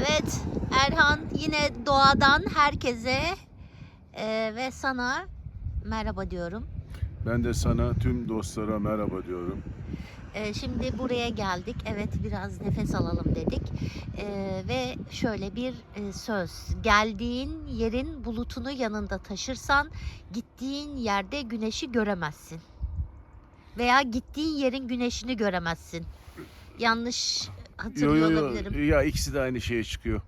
Evet Erhan yine doğadan herkese e, ve sana merhaba diyorum. Ben de sana tüm dostlara merhaba diyorum. E, şimdi buraya geldik. Evet biraz nefes alalım dedik. E, ve şöyle bir e, söz. Geldiğin yerin bulutunu yanında taşırsan gittiğin yerde güneşi göremezsin. Veya gittiğin yerin güneşini göremezsin. Yanlış hatırlıyor olabilirim. Ya ikisi de aynı şeye çıkıyor.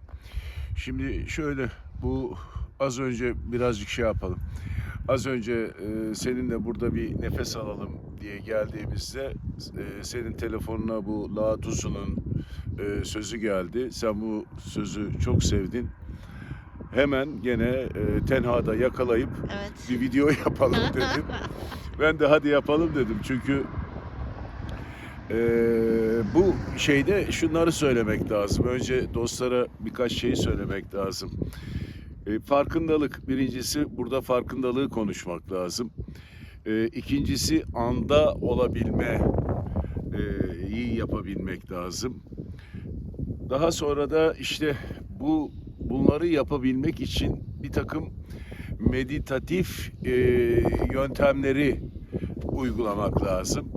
Şimdi şöyle bu az önce birazcık şey yapalım. Az önce e, seninle burada bir nefes alalım diye geldiğimizde e, senin telefonuna bu La Tuzu'nun e, sözü geldi. Sen bu sözü çok sevdin. Hemen gene e, tenhada yakalayıp Evet. bir video yapalım dedim. Ben de hadi yapalım dedim çünkü eee, bu şeyde şunları söylemek lazım. Önce dostlara birkaç şey söylemek lazım. E, farkındalık birincisi burada farkındalığı konuşmak lazım. E, ikincisi anda olabilme e, iyi yapabilmek lazım. Daha sonra da işte bu bunları yapabilmek için bir takım meditatif e, yöntemleri uygulamak lazım.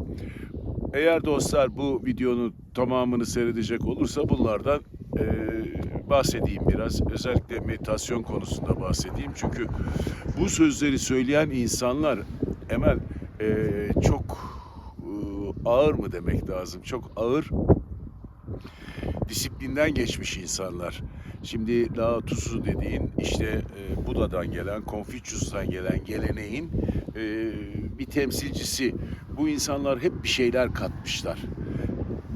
Eğer dostlar bu videonun tamamını seyredecek olursa bunlardan e, bahsedeyim biraz. Özellikle meditasyon konusunda bahsedeyim. Çünkü bu sözleri söyleyen insanlar Emel e, çok e, ağır mı demek lazım? Çok ağır disiplinden geçmiş insanlar. Şimdi Lao Tzu dediğin işte e, Buda'dan gelen, Konfüçyüs'ten gelen geleneğin e, bir temsilcisi. Bu insanlar hep bir şeyler katmışlar.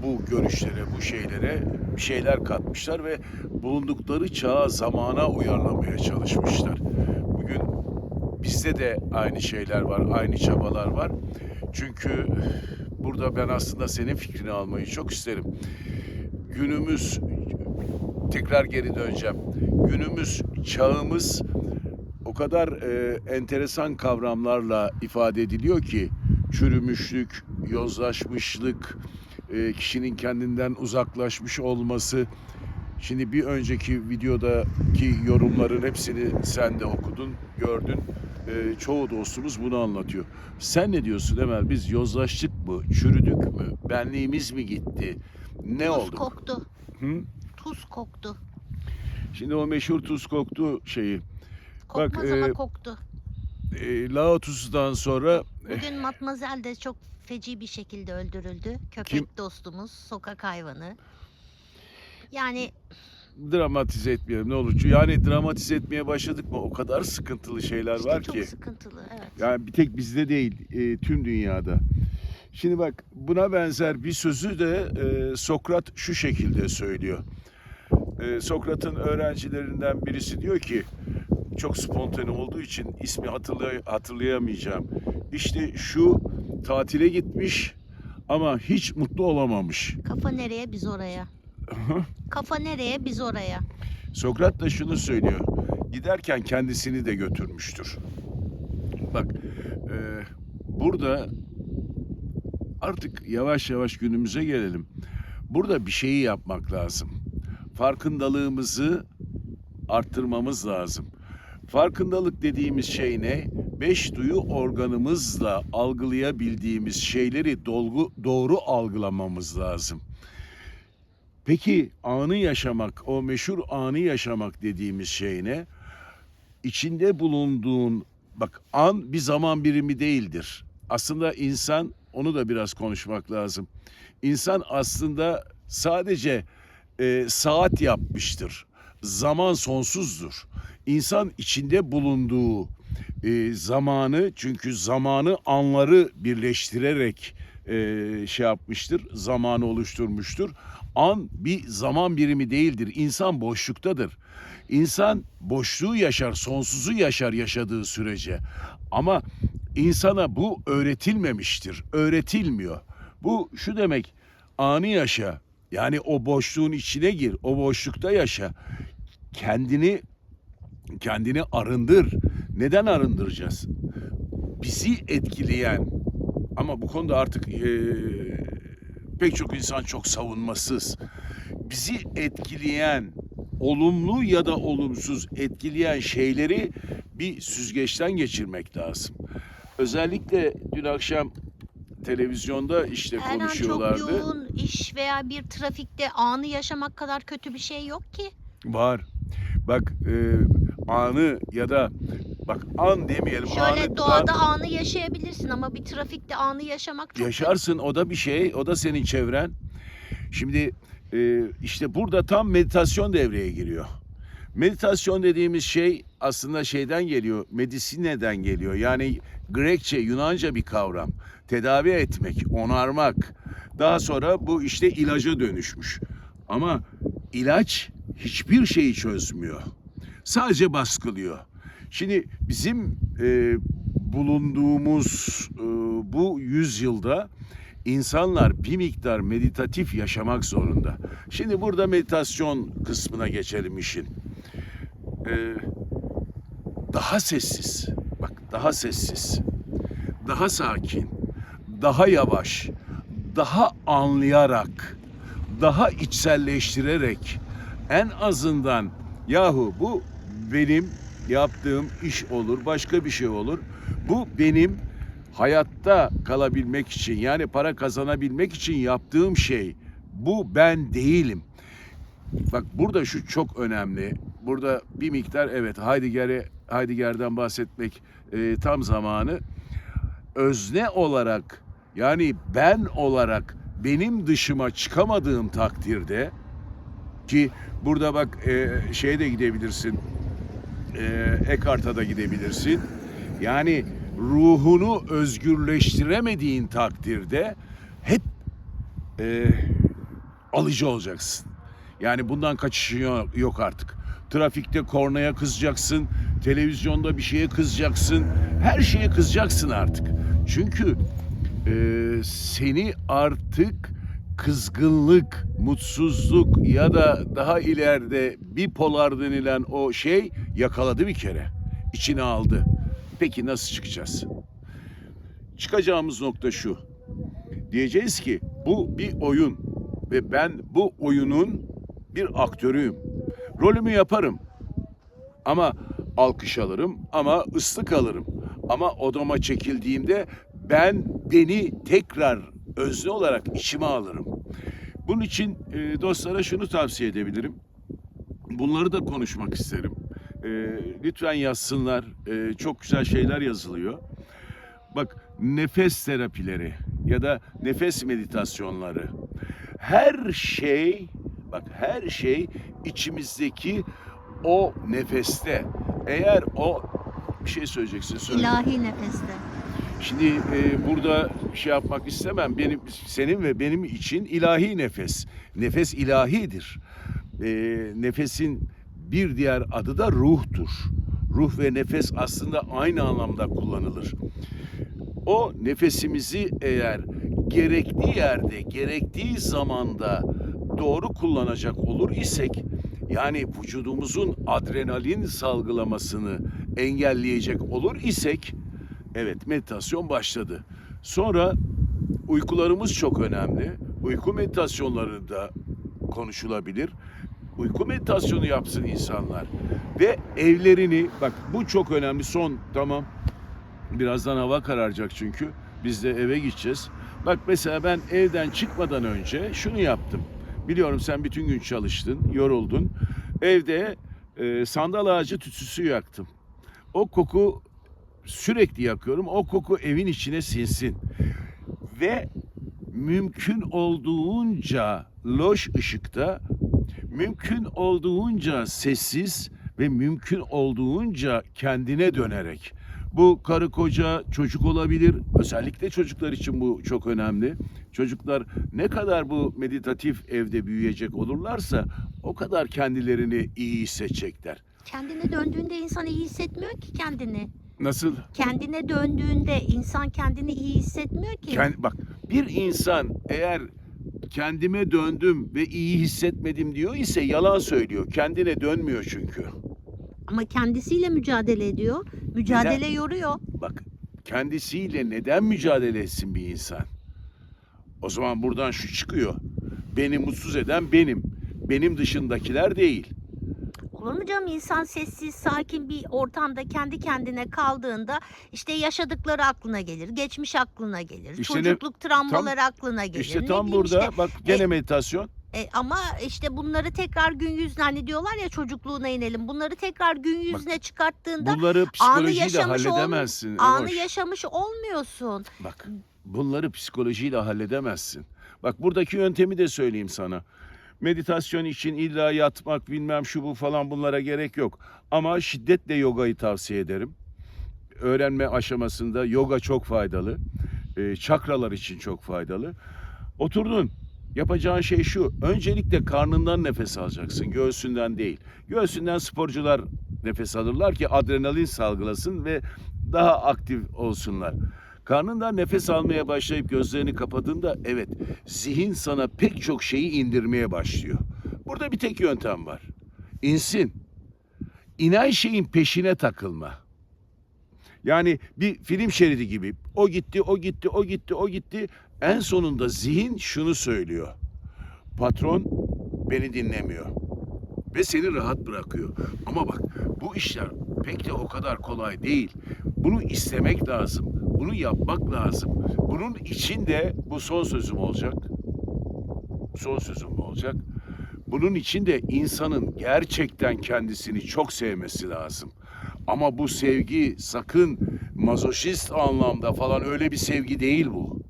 Bu görüşlere, bu şeylere bir şeyler katmışlar ve bulundukları çağa, zamana uyarlamaya çalışmışlar. Bugün bizde de aynı şeyler var, aynı çabalar var. Çünkü burada ben aslında senin fikrini almayı çok isterim. Günümüz tekrar geri döneceğim. Günümüz çağımız o kadar e, enteresan kavramlarla ifade ediliyor ki çürümüşlük, yozlaşmışlık, e, kişinin kendinden uzaklaşmış olması. Şimdi bir önceki videodaki yorumların hepsini sen de okudun, gördün. E, çoğu dostumuz bunu anlatıyor. Sen ne diyorsun Emel? Biz yozlaştık mı, çürüdük mü, benliğimiz mi gitti? Ne Tuz oldu? koktu. Hı? Tuz koktu. Şimdi o meşhur tuz koktu şeyi. Bak, Kokmaz ama e, koktu. E, Lao Tzu'dan sonra Bugün Matmazel de çok feci bir şekilde öldürüldü. Köpek Kim? dostumuz, sokak hayvanı. Yani dramatize etmeyelim ne olur. Yani dramatize etmeye başladık mı o kadar sıkıntılı şeyler işte var çok ki. sıkıntılı. Evet. Yani bir tek bizde değil, e, tüm dünyada. Şimdi bak buna benzer bir sözü de e, Sokrat şu şekilde söylüyor. E, Sokrat'ın öğrencilerinden birisi diyor ki çok spontane olduğu için ismi hatırlay- hatırlayamayacağım. İşte şu tatile gitmiş ama hiç mutlu olamamış. Kafa nereye biz oraya. Kafa nereye biz oraya. Sokrat da şunu söylüyor. Giderken kendisini de götürmüştür. Bak e, burada artık yavaş yavaş günümüze gelelim. Burada bir şeyi yapmak lazım. Farkındalığımızı arttırmamız lazım. Farkındalık dediğimiz şey ne? Beş duyu organımızla algılayabildiğimiz şeyleri dolgu, doğru algılamamız lazım. Peki anı yaşamak, o meşhur anı yaşamak dediğimiz şey ne? İçinde bulunduğun, bak an bir zaman birimi değildir. Aslında insan, onu da biraz konuşmak lazım. İnsan aslında sadece e, saat yapmıştır. Zaman sonsuzdur. İnsan içinde bulunduğu e, zamanı, çünkü zamanı anları birleştirerek e, şey yapmıştır, zamanı oluşturmuştur. An bir zaman birimi değildir. İnsan boşluktadır. İnsan boşluğu yaşar, sonsuzu yaşar yaşadığı sürece. Ama insana bu öğretilmemiştir, öğretilmiyor. Bu şu demek, anı yaşa. Yani o boşluğun içine gir, o boşlukta yaşa. Kendini kendini arındır. Neden arındıracağız? Bizi etkileyen ama bu konuda artık eee, pek çok insan çok savunmasız. Bizi etkileyen olumlu ya da olumsuz etkileyen şeyleri bir süzgeçten geçirmek lazım. Özellikle dün akşam televizyonda işte Her an çok konuşuyorlardı. yoğun iş veya bir trafikte anı yaşamak kadar kötü bir şey yok ki. Var. Bak e, anı ya da bak an demeyelim. Şöyle anı, doğada an- anı yaşayabilirsin ama bir trafikte anı yaşamak çok Yaşarsın o da bir şey, o da senin çevren. Şimdi e, işte burada tam meditasyon devreye giriyor. Meditasyon dediğimiz şey aslında şeyden geliyor, medisineden geliyor. Yani Grekçe, Yunanca bir kavram. Tedavi etmek, onarmak. Daha sonra bu işte ilaca dönüşmüş. Ama ilaç hiçbir şeyi çözmüyor. Sadece baskılıyor. Şimdi bizim e, bulunduğumuz e, bu yüzyılda insanlar bir miktar meditatif yaşamak zorunda. Şimdi burada meditasyon kısmına geçelim işin. E, daha sessiz, bak daha sessiz, daha sakin, daha yavaş, daha anlayarak, daha içselleştirerek en azından yahu bu benim yaptığım iş olur, başka bir şey olur. Bu benim hayatta kalabilmek için yani para kazanabilmek için yaptığım şey. Bu ben değilim. Bak burada şu çok önemli. Burada bir miktar evet Heidegger'e Heidegger'den bahsetmek e, tam zamanı. Özne olarak yani ben olarak benim dışıma çıkamadığım takdirde ki burada bak e, şeye de gidebilirsin. E, Eckhart'a da gidebilirsin. Yani ruhunu özgürleştiremediğin takdirde hep e, alıcı olacaksın. Yani bundan kaçışın yok artık. Trafikte kornaya kızacaksın, televizyonda bir şeye kızacaksın, her şeye kızacaksın artık. Çünkü e, seni artık kızgınlık, mutsuzluk ya da daha ileride bipolar denilen o şey yakaladı bir kere. İçine aldı. Peki nasıl çıkacağız? Çıkacağımız nokta şu. Diyeceğiz ki bu bir oyun ve ben bu oyunun bir aktörüyüm. Rolümü yaparım. Ama alkış alırım ama ıslık alırım. Ama odama çekildiğimde ben beni tekrar özne olarak içime alırım. Bunun için e, dostlara şunu tavsiye edebilirim. Bunları da konuşmak isterim. E, lütfen yazsınlar. E, çok güzel şeyler yazılıyor. Bak nefes terapileri ya da nefes meditasyonları. Her şey bak her şey içimizdeki o nefeste. Eğer o bir şey söyleyeceksin söyle. İlahi nefeste. Şimdi e, burada şey yapmak istemem. Benim senin ve benim için ilahi nefes. Nefes ilahidir. E, nefesin bir diğer adı da ruhtur. Ruh ve nefes aslında aynı anlamda kullanılır. O nefesimizi eğer gerektiği yerde, gerektiği zamanda doğru kullanacak olur isek, yani vücudumuzun adrenalin salgılamasını engelleyecek olur isek, evet meditasyon başladı. Sonra uykularımız çok önemli. Uyku meditasyonları da konuşulabilir. Uyku meditasyonu yapsın insanlar. Ve evlerini, bak bu çok önemli son tamam Birazdan hava kararacak çünkü. Biz de eve gideceğiz. Bak mesela ben evden çıkmadan önce şunu yaptım. Biliyorum sen bütün gün çalıştın, yoruldun. Evde e, sandal ağacı tütsüsü yaktım. O koku sürekli yakıyorum. O koku evin içine sinsin. Ve mümkün olduğunca loş ışıkta, mümkün olduğunca sessiz ve mümkün olduğunca kendine dönerek bu karı koca çocuk olabilir. Özellikle çocuklar için bu çok önemli. Çocuklar ne kadar bu meditatif evde büyüyecek olurlarsa o kadar kendilerini iyi hissedecekler. Kendine döndüğünde insan iyi hissetmiyor ki kendini. Nasıl? Kendine döndüğünde insan kendini iyi hissetmiyor ki. Kend- bak bir insan eğer kendime döndüm ve iyi hissetmedim diyor ise yalan söylüyor. Kendine dönmüyor çünkü. Ama kendisiyle mücadele ediyor. Mücadele yoruyor. Bak kendisiyle neden mücadele etsin bir insan? O zaman buradan şu çıkıyor. Beni mutsuz eden benim. Benim dışındakiler değil. Olur mu canım insan sessiz sakin bir ortamda kendi kendine kaldığında işte yaşadıkları aklına gelir, geçmiş aklına gelir, İşte ne- çocukluk travmaları aklına gelir. İşte tam burada işte. bak gene meditasyon. E, ama işte bunları tekrar gün yüzüne hani diyorlar ya çocukluğuna inelim. Bunları tekrar gün yüzüne çıkarttığında Bunları anı psikolojiyle yaşamış ol- halledemezsin. anı Emoş. yaşamış olmuyorsun. Bak bunları psikolojiyle halledemezsin. Bak buradaki yöntemi de söyleyeyim sana. Meditasyon için illa yatmak bilmem şu bu falan bunlara gerek yok. Ama şiddetle yogayı tavsiye ederim. Öğrenme aşamasında yoga çok faydalı. Ee, çakralar için çok faydalı. Oturdun. Yapacağın şey şu. Öncelikle karnından nefes alacaksın. Göğsünden değil. Göğsünden sporcular nefes alırlar ki adrenalin salgılasın ve daha aktif olsunlar. Karnından nefes almaya başlayıp gözlerini kapadığında evet zihin sana pek çok şeyi indirmeye başlıyor. Burada bir tek yöntem var. İnsin. İnen şeyin peşine takılma. Yani bir film şeridi gibi. O gitti, o gitti, o gitti, o gitti. En sonunda zihin şunu söylüyor. Patron beni dinlemiyor. Ve seni rahat bırakıyor. Ama bak bu işler pek de o kadar kolay değil. Bunu istemek lazım. Bunu yapmak lazım. Bunun için de bu son sözüm olacak. Son sözüm olacak. Bunun için de insanın gerçekten kendisini çok sevmesi lazım. Ama bu sevgi sakın mazoşist anlamda falan öyle bir sevgi değil bu.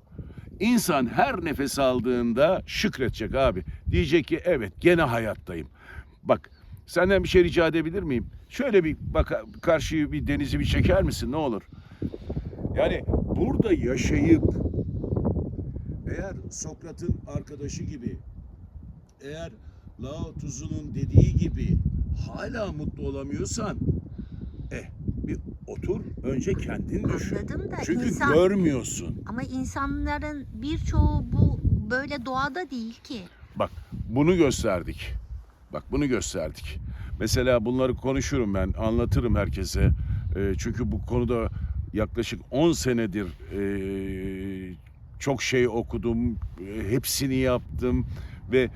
İnsan her nefes aldığında şükredecek abi. Diyecek ki evet gene hayattayım. Bak senden bir şey rica edebilir miyim? Şöyle bir bak karşıyı bir denizi bir çeker misin ne olur? Yani burada yaşayıp eğer Sokrat'ın arkadaşı gibi eğer Lao Tzu'nun dediği gibi hala mutlu olamıyorsan eh bir otur önce kendin düşün. Anladım da Çünkü insan görmüyorsun. ama insanların birçoğu bu böyle doğada değil ki. Bak bunu gösterdik. Bak bunu gösterdik. Mesela bunları konuşurum ben, anlatırım herkese. Ee, çünkü bu konuda yaklaşık 10 senedir ee, çok şey okudum, e, hepsini yaptım ve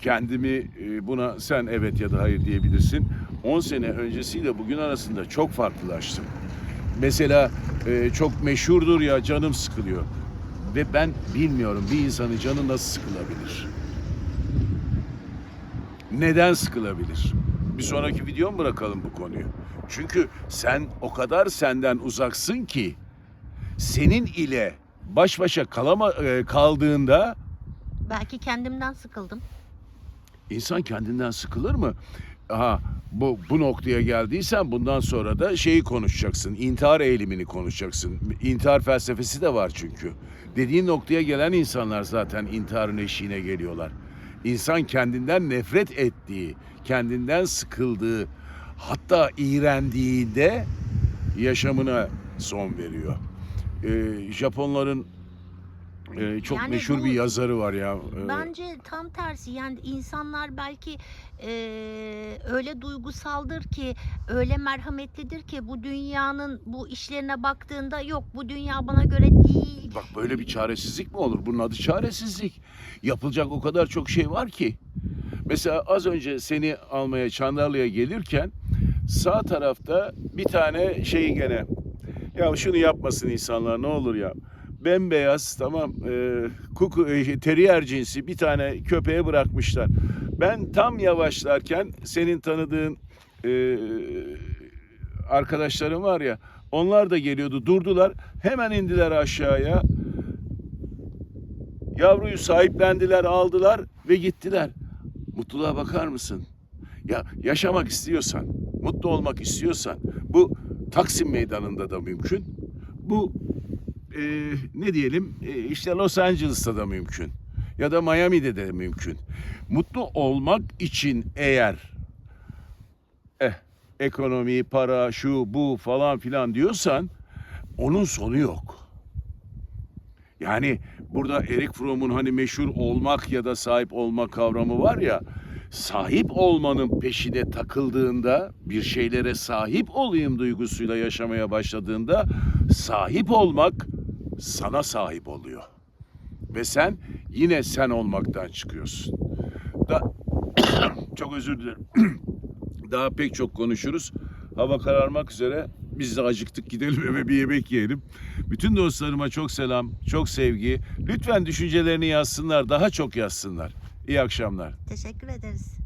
kendimi e, buna sen evet ya da hayır diyebilirsin. 10 sene öncesiyle bugün arasında çok farklılaştım. Mesela e, çok meşhurdur ya canım sıkılıyor. Ve ben bilmiyorum bir insanın canı nasıl sıkılabilir? Neden sıkılabilir? Bir sonraki video mu bırakalım bu konuyu? Çünkü sen o kadar senden uzaksın ki senin ile baş başa kalama, e, kaldığında Belki kendimden sıkıldım. İnsan kendinden sıkılır mı? Aha bu bu noktaya geldiysen bundan sonra da şeyi konuşacaksın. İntihar eğilimini konuşacaksın. İntihar felsefesi de var çünkü. Dediğin noktaya gelen insanlar zaten intiharın eşiğine geliyorlar. İnsan kendinden nefret ettiği, kendinden sıkıldığı, hatta iğrendiğinde yaşamına son veriyor. Ee, Japonların e, çok Yani meşhur bu- bir yazarı var ya. Ee, Bence tam tersi yani insanlar belki eee, öyle duygusaldır ki öyle merhametlidir ki bu dünyanın bu işlerine baktığında yok bu dünya bana göre değil. Bak böyle bir çaresizlik mi olur? Bunun adı çaresizlik. Yapılacak o kadar çok şey var ki. Mesela az önce seni almaya Çandarlı'ya gelirken sağ tarafta bir tane şeyi gene ya şunu yapmasın insanlar ne olur ya. Bembeyaz tamam e, kuku e, teriyer cinsi bir tane köpeğe bırakmışlar. Ben tam yavaşlarken senin tanıdığın e, arkadaşlarım var ya onlar da geliyordu. Durdular hemen indiler aşağıya. Yavruyu sahiplendiler aldılar ve gittiler. Mutluluğa bakar mısın? Ya yaşamak istiyorsan mutlu olmak istiyorsan bu Taksim Meydanı'nda da mümkün. Bu e, ne diyelim e, işte Los Angeles'ta da mümkün ya da Miami'de de mümkün mutlu olmak için eğer eh ekonomi, para, şu, bu falan filan diyorsan onun sonu yok. Yani burada Erik Fromm'un hani meşhur olmak ya da sahip olma kavramı var ya sahip olmanın peşine takıldığında bir şeylere sahip olayım duygusuyla yaşamaya başladığında sahip olmak sana sahip oluyor. Ve sen yine sen olmaktan çıkıyorsun. Da çok özür dilerim. Daha pek çok konuşuruz. Hava kararmak üzere. Biz de acıktık gidelim eve bir yemek yiyelim. Bütün dostlarıma çok selam, çok sevgi. Lütfen düşüncelerini yazsınlar, daha çok yazsınlar. İyi akşamlar. Teşekkür ederiz.